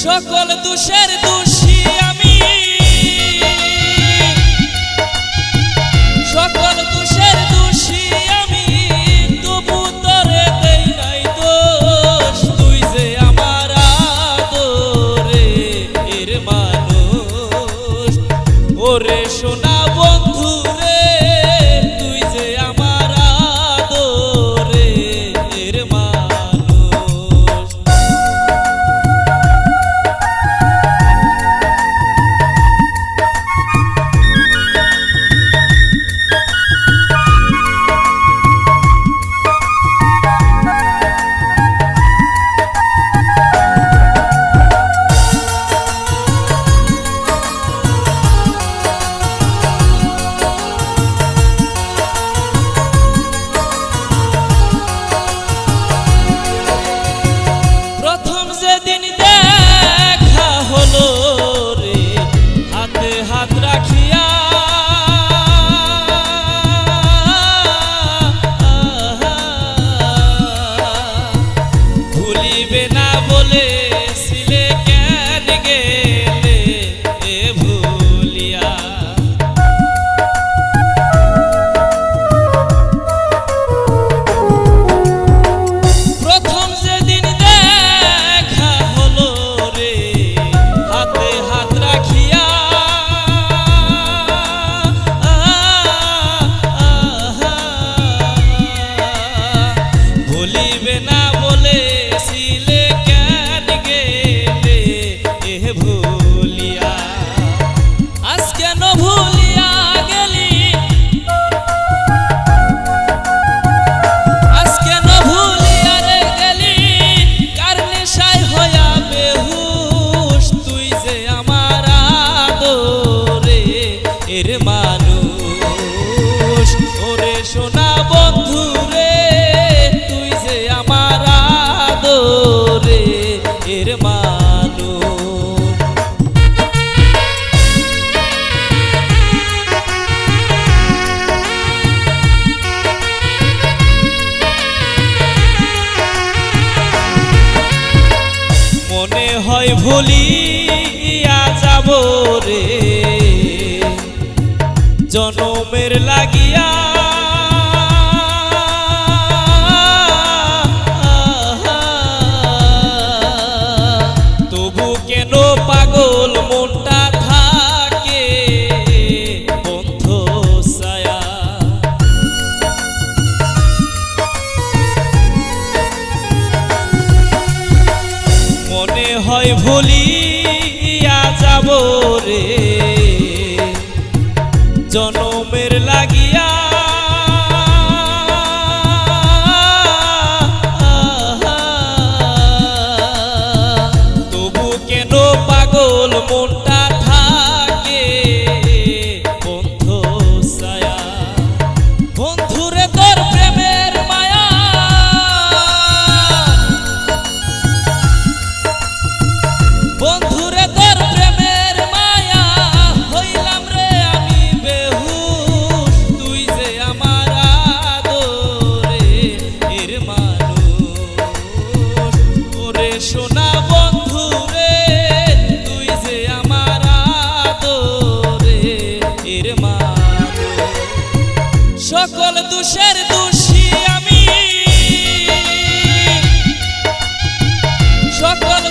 সকল দুষের দুষ তোমায় ভুলিয়া যাব রে। জনমের লাগিয়া ভুলিয়া যাব রে। জনমের লাগিয়া সোনা বন্ধু রে তুই যে আমার আদরে এর মা। সকল দোষের দোষী আমি। সকল